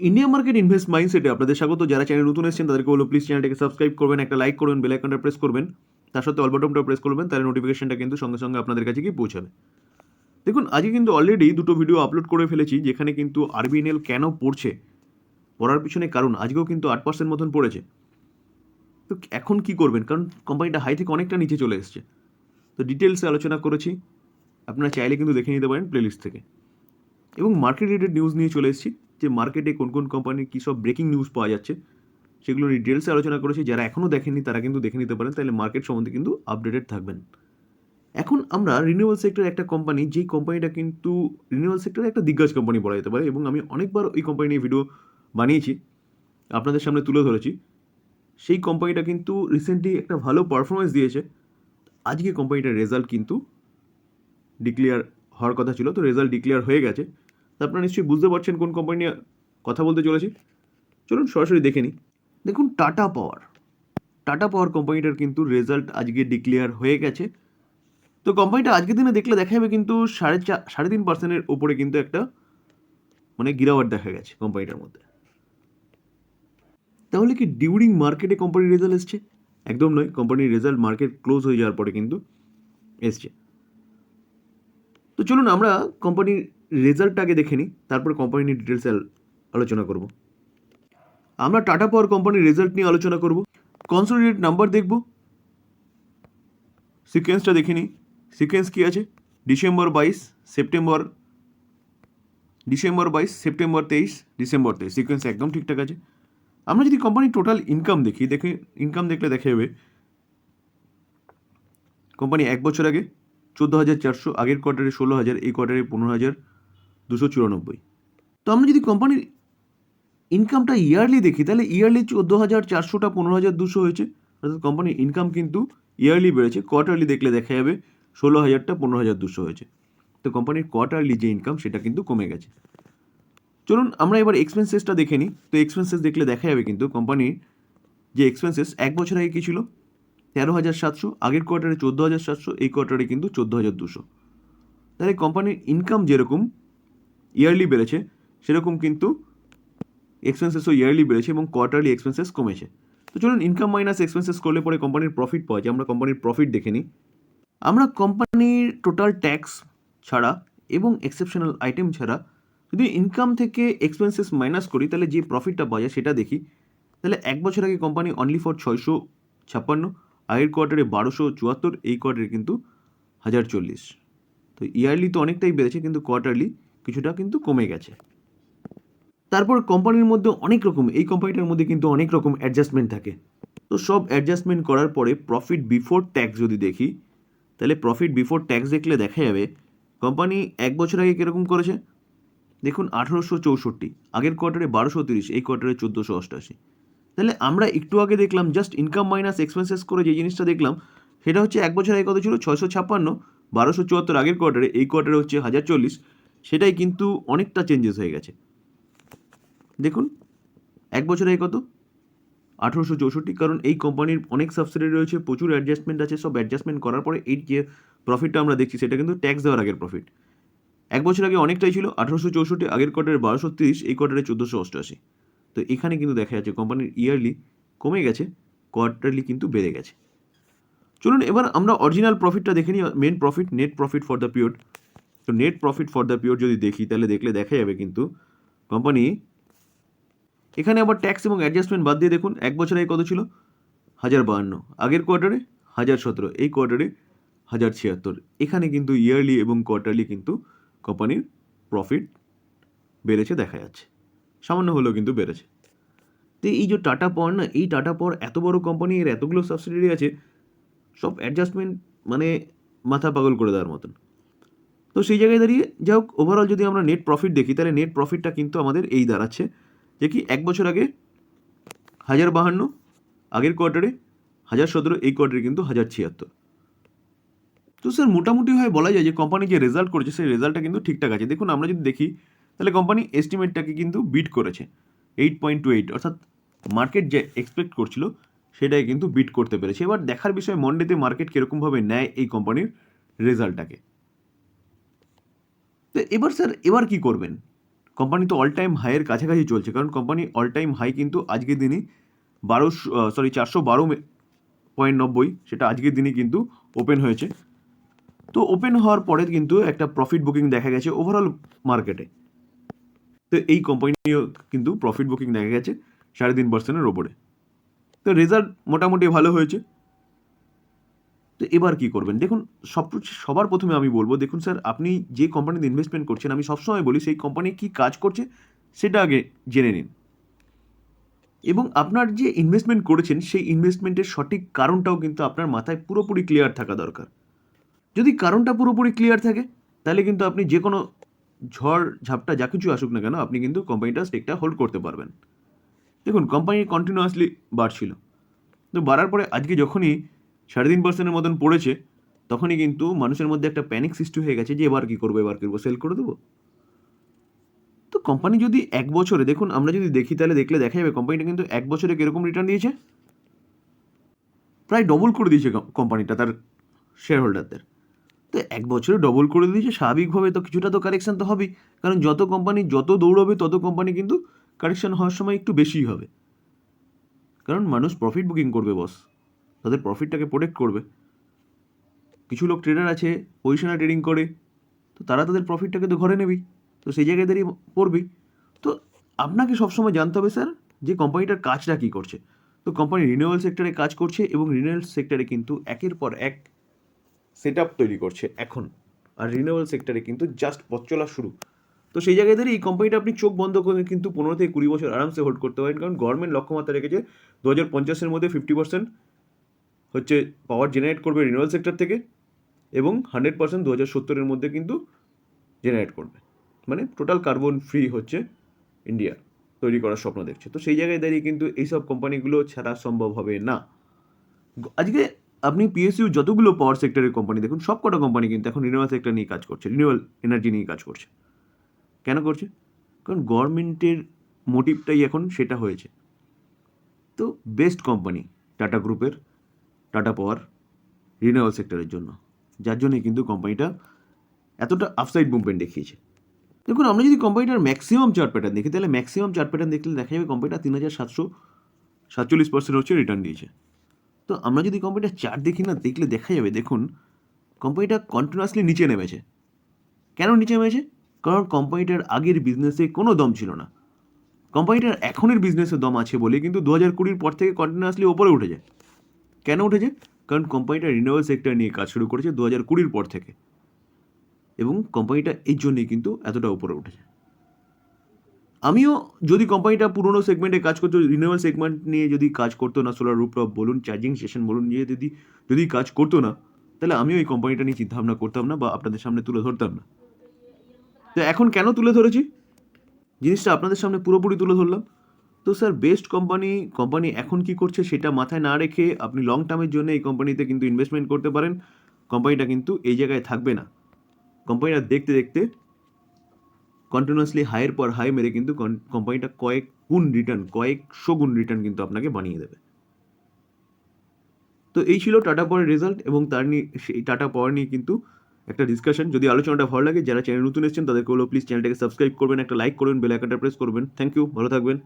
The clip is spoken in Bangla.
ইন্ডিয়া মার্কেট ইনভেস্ট মাইন্ডসেটে আপনাদের স্বাগত। যারা চ্যানেল নতুন এসেছেন, তাদেরকে বলো প্লিজ চ্যানেলটাকে সাবস্ক্রাইব করবেন, একটা লাইক করবেন বেল আইকনটা প্রেস করবেন। তার সাথে অল বাটনটা প্রেস করবেন, তাহলে নোটিফিকেশনটা কিন্তু সঙ্গে সঙ্গে আপনাদের কাছে গিয়ে পৌঁছাবে। দেখুন, আজকে কিন্তু অলরেডি দুটো ভিডিও আপলোড করে ফেলেছি, যেখানে কিন্তু আরবিএনএল কেন পড়ছে? পড়ার পিছনে কারণ, আজকেও কিন্তু আট পার্সেন্ট মতন পড়েছে। তো এখন কি করবেন? কারণ কোম্পানিটা হাই থেকে অনেকটা নিচে চলে এসছে। তো ডিটেলসে আলোচনা করেছি। আপনারা চাইলে কিন্তু দেখে নিতে পারেন প্লেলিস্ট থেকে। এবং মার্কেট রিলেটেড নিউজ নিয়ে চলে এসেছি। যে মার্কেটে কোন কোন কোম্পানির কী সব ব্রেকিং নিউজ পাওয়া যাচ্ছে, সেগুলো ডিটেলসে আলোচনা করেছি। যারা এখনও দেখেননি, তারা কিন্তু দেখে নিতে পারেন। তাহলে মার্কেট সম্বন্ধে কিন্তু আপডেটেড থাকবেন। এখন আমরা রিনিউয়াল সেক্টর একটা কোম্পানি যেই কোম্পানিটা কিন্তু রিনিউয়াল সেক্টরে একটা দিগ্গজ কোম্পানি বলা যেতে পারে, এবং আমি অনেকবার ওই কোম্পানি নিয়ে ভিডিও বানিয়েছি, আপনাদের সামনে তুলে ধরেছি। সেই কোম্পানিটা কিন্তু রিসেন্টলি একটা ভালো পারফরমেন্স দিয়েছে। আজকে কোম্পানিটার রেজাল্ট কিন্তু ডিক্লেয়ার হওয়ার কথা ছিল, তো রেজাল্ট ডিক্লেয়ার হয়ে গেছে। আপনারা নিশ্চয়ই বুঝতে পারছেন কোন কোম্পানি নিয়ে কথা বলতে চলেছি। চলুন সরাসরি দেখে নিই। দেখুন টাটা পাওয়ার টাটা পাওয়ার কোম্পানিটার কিন্তু রেজাল্ট আজকে ডিক্লেয়ার হয়ে গেছে। তো কোম্পানিটা আজকের দিনে দেখলে দেখা যাবে কিন্তু সাড়ে চার সাড়ে তিন পার্সেন্টের ওপরে কিন্তু একটা মানে গিরাওয়াট দেখা গেছে কোম্পানিটার মধ্যে। তাহলে কি ডিউরিং মার্কেটে কোম্পানির রেজাল্ট এসছে? একদম নয় কোম্পানির রেজাল্ট মার্কেট ক্লোজ হয়ে যাওয়ার পরে কিন্তু এসছে। তো চলুন আমরা কোম্পানির রেজাল্টটাকে দেখে নিই, তারপর কোম্পানি নিয়ে ডিটেলসে আলোচনা করব। আমরা টাটা পাওয়ার কোম্পানির রেজাল্ট নিয়ে আলোচনা করব কনসোলিডেট নাম্বার দেখব সিকোয়েন্সটা দেখে নিই সিকোয়েন্স কী আছে? ডিসেম্বর বাইশ সেপ্টেম্বর ডিসেম্বর বাইশ সেপ্টেম্বর তেইশ ডিসেম্বর তেইশ সিকোয়েন্স একদম ঠিকঠাক আছে। আমরা যদি কোম্পানির টোটাল ইনকাম দেখি, দেখে ইনকাম দেখলে দেখা যাবে কোম্পানি এক বছর আগে চোদ্দ হাজার চারশো, আগের কোয়ার্টারে ষোলো হাজার, এই কোয়ার্টারে পনেরো হাজার দুশো চুরানব্বই। তো আমরা যদি কোম্পানির ইনকামটা ইয়ারলি দেখি, তাহলে ইয়ারলি চোদ্দ হাজার চারশোটা পনেরো হাজার দুশো হয়েছে। অর্থাৎ কোম্পানির ইনকাম কিন্তু ইয়ারলি বেড়েছে। কোয়ার্টারলি দেখলে দেখা যাবে ষোলো হাজারটা পনেরো হাজার দুশো হয়েছে। তো কোম্পানির কোয়ার্টারলি যে ইনকাম সেটা কিন্তু কমে গেছে। চলুন, আমরা এবার এক্সপেন্সেসটা দেখে নিই। তো এক্সপেন্সেস দেখলে দেখা যাবে কিন্তু কোম্পানির যে এক্সপেন্সেস এক বছর আগে কী ছিল? তেরো হাজার সাতশো, আগের কোয়ার্টারে চোদ্দ হাজার সাতশো, এই কোয়ার্টারে কিন্তু চোদ্দ হাজার দুশো। তাহলে কোম্পানির ইনকাম যেরকম ইয়ারলি বেড়েছে, সেরকম কিন্তু এক্সপেন্সেসও ইয়ারলি বেড়েছে এবং কোয়ার্টারলি এক্সপেন্সেস কমেছে। তো চলুন ইনকাম মাইনাস এক্সপেন্সেস করলে পরে কোম্পানির প্রফিট পাওয়া যায়, আমরা কোম্পানির প্রফিট দেখে নিই। আমরা কোম্পানির টোটাল ট্যাক্স ছাড়া এবং এক্সেপশনাল আইটেম ছাড়া যদি ইনকাম থেকে এক্সপেন্সেস মাইনাস করি, তাহলে যে প্রফিটটা পাওয়া যায় সেটা দেখি। তাহলে এক বছর আগে কোম্পানি অনলি ফর ছয়শো ছাপ্পান্ন, আগের কোয়ার্টারে বারোশো চুয়াত্তর, এই কোয়ার্টারে কিন্তু হাজার চল্লিশ। তো ইয়ারলি তো অনেকটাই বেড়েছে, কিন্তু কোয়ার্টারলি কিছুটা কিন্তু কমে গেছে। তারপর কোম্পানির মধ্যে অনেক রকম, এই কোম্পানিটার মধ্যে কিন্তু অনেক রকম অ্যাডজাস্টমেন্ট থাকে। তো সব অ্যাডজাস্টমেন্ট করার পরে প্রফিট বিফোর ট্যাক্স যদি দেখি, তাহলে প্রফিট বিফোর ট্যাক্স দেখলে দেখা যাবে কোম্পানি এক বছর আগে কীরকম করেছে? দেখুন, আঠেরোশো চৌষট্টি, আগের কোয়ার্টারে বারোশো তিরিশ, এই কোয়ার্টারে চোদ্দোশো অষ্টাশি। তাহলে আমরা একটু আগে দেখলাম জাস্ট ইনকাম মাইনাস এক্সপেন্সেস করে যে জিনিসটা দেখলাম, সেটা হচ্ছে এক বছর আগে কত ছিল? ছয়শো ছাপ্পান্ন, বারোশো চুয়াত্তর, আগের কোয়ার্টারে এই কোয়ার্টারে হচ্ছে হাজার চল্লিশ। সেটাই কিন্তু অনেকটা চেঞ্জেস হয়ে গেছে। দেখুন, এক বছর কত? আঠেরোশো চৌষট্টি, কারণ এই কোম্পানির অনেক সাবসিডি রয়েছে, প্রচুর অ্যাডজাস্টমেন্ট আছে, সব অ্যাডজাস্টমেন্ট করার পরে এই যে প্রফিটটা আমরা দেখছি, সেটা কিন্তু ট্যাক্স দেওয়ার আগের প্রফিট এক বছর আগে অনেকটাই ছিল, আঠেরোশো চৌষট্টি, আগের কোয়ার্টারে বারোশো তিরিশ, এই কোয়ার্টারে চোদ্দোশো অষ্টআশি। তো এখানে কিন্তু দেখা যাচ্ছে কোম্পানির ইয়ারলি কমে গেছে কোয়ার্টারলি কিন্তু বেড়ে গেছে। চলুন, এবার আমরা অরিজিনাল প্রফিটটা দেখে নিই main profit net profit for the period তো net profit for the period যদি দেখি, তাহলে দেখলে দেখা যাবে কিন্তু কোম্পানি এখানে আবার ট্যাক্স এবং অ্যাডজাস্টমেন্ট বাদ দিয়ে দেখুন, এক বছর কত ছিল? হাজার বাহান্ন। আগের কোয়ার্টারে হাজার সতেরো, এই কোয়ার্টারে হাজার ছিয়াত্তর। এখানে কিন্তু ইয়ারলি এবং কোয়ার্টারলি কিন্তু কোম্পানির প্রফিট বেড়েছে, দেখা যাচ্ছে। সামান্য হলেও কিন্তু বেড়েছে। তো এই যে টাটা পাওয়ার না, এই টাটা পাওয়ার এত বড় কোম্পানি এর এতগুলো সাবসিডারি আছে, সব অ্যাডজাস্টমেন্ট মানে মাথা পাগল করে দেওয়ার মতন। তো সেই জায়গায় দাঁড়িয়ে যাই হোক ওভারঅল যদি আমরা নেট প্রফিট দেখি, তাহলে নেট প্রফিটটা কিন্তু আমাদের এই দাঁড়াচ্ছে। যে কি এক বছর আগে হাজার বাহান্ন, আগের কোয়ার্টারে হাজার সতেরো, এই কোয়ার্টারে কিন্তু হাজার ছিয়াত্তর। তো স্যার মোটামুটি হয় বলা যায় যে কোম্পানি যে রেজাল্ট করেছে, সেই রেজাল্টটা কিন্তু ঠিকঠাক আছে। দেখুন, আমরা যদি দেখি, তাহলে কোম্পানি এস্টিমেটটাকে কিন্তু বিট করেছে। এইট পয়েন্ট টু এইট অর্থাৎ মার্কেট যে এক্সপেক্ট করছিল সেটাই কিন্তু বিট করতে পেরেছে। এবার দেখার বিষয় মন্ডেতে মার্কেট কীরকমভাবে নেয় এই কোম্পানির রেজাল্টটাকে তো এবার স্যার, এবার কি করবেন? কোম্পানি তো অল টাইম হাইয়ের কাছাকাছি চলছে, কারণ কোম্পানি অল টাইম হাই কিন্তু আজকের দিনে বারোশো সরি চারশো বারো পয়েন্ট নব্বই, সেটা আজকের দিনে কিন্তু ওপেন হয়েছে। তো ওপেন হওয়ার পরে কিন্তু একটা প্রফিট বুকিং দেখা গেছে ওভারঅল মার্কেটে তো এই কোম্পানিও কিন্তু প্রফিট বুকিং দেখা গেছে সাড়ে তিন পার্সেন্টের ওপরে। তো রেজাল্ট মোটামুটি ভালো হয়েছে। তো এবার কি করবেন? দেখুন, সব সবার প্রথমে আমি বলব, দেখুন স্যার, আপনি যে কোম্পানিতে ইনভেস্টমেন্ট করছেন, আমি সবসময় বলি সেই কোম্পানি কি কাজ করছে, সেটা আগে জেনে নিন। এবং আপনার যে ইনভেস্টমেন্ট করেছেন, সেই ইনভেস্টমেন্টের সঠিক কারণটাও কিন্তু আপনার মাথায় পুরোপুরি ক্লিয়ার থাকা দরকার। যদি কারণটা পুরোপুরি ক্লিয়ার থাকে, তাহলে কিন্তু আপনি যে কোনো ঝড়, ঝাপটা, যা কিছু আসুক না কেন, আপনি কিন্তু কোম্পানিটা স্টেকটা হোল্ড করতে পারবেন। দেখুন কোম্পানি কন্টিনিউয়াসলি বাড়ছিল। তো বাড়ার পরে আজকে যখনই সাড়ে তিন পার্সেন্টের মতন পড়েছে, তখনই কিন্তু মানুষের মধ্যে একটা প্যানিক সৃষ্টি হয়ে গেছে যে এবার কী করব, এবার করব সেল করে দেবো। তো কোম্পানি যদি এক বছরে, দেখুন আমরা যদি দেখি তাহলে দেখলে দেখা যাবে কোম্পানিটা কিন্তু এক বছরে কীরকম রিটার্ন দিয়েছে? প্রায় ডবল করে দিয়েছে কোম্পানিটা তার শেয়ার হোল্ডারদের তো এক বছরে ডবল করে দিয়েছে, স্বাভাবিকভাবে তো কিছুটা তো কারেকশান তো হবেই। কারণ যত কোম্পানি যত দৌড়বে, তত কোম্পানি কিন্তু কারেকশান হওয়ার সময় একটু বেশিই হবে। কারণ মানুষ প্রফিট বুকিং করবে বস তাদের প্রফিটটাকে প্রোটেক্ট করবে। কিছু লোক ট্রেডার আছে পজিশনে ট্রেডিং করে, তো তারা তাদের প্রফিটটাকে তো ঘরে নেবেই, তো সেই জায়গায় দাঁড়িয়ে পড়বেই। তো আপনাকে সবসময় জানতে হবে স্যার যে কোম্পানিটার কাজটা কী করছে? তো কোম্পানি রিনিউয়াল সেক্টরে কাজ করছে এবং রিনিউয়াল সেক্টরে কিন্তু একের পর এক সেট তৈরি করছে এখন। আর রিনিউয়াল সেক্টরে কিন্তু জাস্ট পথ চলা শুরু। তো সেই জায়গায় দাঁড়িয়ে এই কোম্পানিটা আপনি চোখ বন্ধ করে কিন্তু পনেরো থেকে কুড়ি বছর আরামসে হোল্ড করতে পারেন। কারণ গভর্নমেন্ট লক্ষ্যমাত্রা রেখেছে দু হাজার পঞ্চাশের মধ্যে ফিফটি পার্সেন্ট হচ্ছে পাওয়ার জেনারেট করবে রিনিউয়াল সেক্টর থেকে এবং হান্ড্রেড পার্সেন্ট দু হাজার সত্তরের মধ্যে কিন্তু জেনারেট করবে। মানে টোটাল কার্বন ফ্রি হচ্ছে ইন্ডিয়া তৈরি করার স্বপ্ন দেখছে। তো সেই জায়গায় দাঁড়িয়ে কিন্তু এইসব কোম্পানিগুলো ছাড়া সম্ভব হবে না। আজকে আপনি পিএসইউ যতগুলো পাওয়ার সেক্টরের কোম্পানি দেখুন সব কটা কোম্পানি কিন্তু এখন রিনিউয়াল সেক্টর নিয়ে কাজ করছে রিনিউয়াল এনার্জি নিয়ে কাজ করছে। কেন করছে? কারণ গভর্নমেন্টের মোটিভটাই এখন সেটা হয়েছে। তো বেস্ট কোম্পানি টাটা গ্রুপের টাটা পাওয়ার রিনিউয়াল সেক্টরের জন্য। যার জন্যে কিন্তু কোম্পানিটা এতটা আপসাইড মুভমেন্ট দেখিয়েছে। দেখুন, আমরা যদি কোম্পানিটার ম্যাক্সিমাম চার্ট প্যাটার্ন দেখি, তাহলে ম্যাক্সিমাম চার্ট প্যাটার্ন দেখলে দেখা যাবে কোম্পানিটা তিন হাজার সাতশো সাতচল্লিশ পার্সেন্ট হচ্ছে রিটার্ন দিয়েছে। তো আমরা যদি কোম্পানিটার চার্ট দেখি না, দেখলে দেখা যাবে, দেখুন কোম্পানিটা কন্টিনিউয়াসলি নিচে নেমেছে। কেন নিচে নেমেছে? কারণ কোম্পানিটার আগের বিজনেসে কোনো দম ছিল না। কোম্পানিটার এখনের বিজনেসে দম আছে বলে কিন্তু দু হাজার কুড়ির পর থেকে কন্টিনিউয়াসলি ওপরে উঠেছে। কেন উঠেছে? কারণ কোম্পানিটা রিনিউয়াল সেক্টর নিয়ে কাজ শুরু করেছে দু হাজার কুড়ির পর থেকে। এবং কোম্পানিটা এই জন্যেই কিন্তু এতটা উপরে উঠেছে। আমিও যদি কোম্পানিটা পুরনো সেগমেন্টে কাজ করতো রিনিউয়াল সেগমেন্ট নিয়ে যদি কাজ করতো না সোলার রুপটপ বলুন চার্জিং স্টেশন বলুন, নিয়ে যদি যদি কাজ করতো না, তাহলে আমিও এই কোম্পানিটা নিয়ে চিন্তাভাবনা করতাম না বা আপনাদের সামনে তুলে ধরতাম না। তো এখন কেন তুলে ধরেছি? জিনিসটা আপনাদের সামনে পুরোপুরি তুলে ধরলাম। তো স্যার বেস্ট কোম্পানি কোম্পানি এখন কি করছে সেটা মাথায় না রেখে আপনি লং টার্মের জন্য এই কোম্পানিতে কিন্তু ইনভেস্টমেন্ট করতে পারেন। কোম্পানিটা কিন্তু এই জায়গায় থাকবে না। কোম্পানিটা দেখতে দেখতে কন্টিনিউয়াসলি হাইয়ের পর হাই মেরে কিন্তু কোম্পানিটা কয়েক গুণ রিটার্ন কয়েকশো গুণ রিটার্ন কিন্তু আপনাকে বানিয়ে দেবে। তো এই ছিল টাটা পাওয়ার রেজাল্ট এবং তার নিয়ে, সেই টাটা পাওয়ার নিয়ে কিন্তু একটা ডিসকাশন যদি আলোচনাটা ভালো লাগে, যারা চ্যানেল নতুন এসেছেন, তাদেরকে হলো প্লিজ চ্যানেলটাকে সাবস্ক্রাইব করবেন, একটা লাইক করবেন বেল আইকনটা প্রেস করবেন। থ্যাংক ইউ ভালো থাকবেন।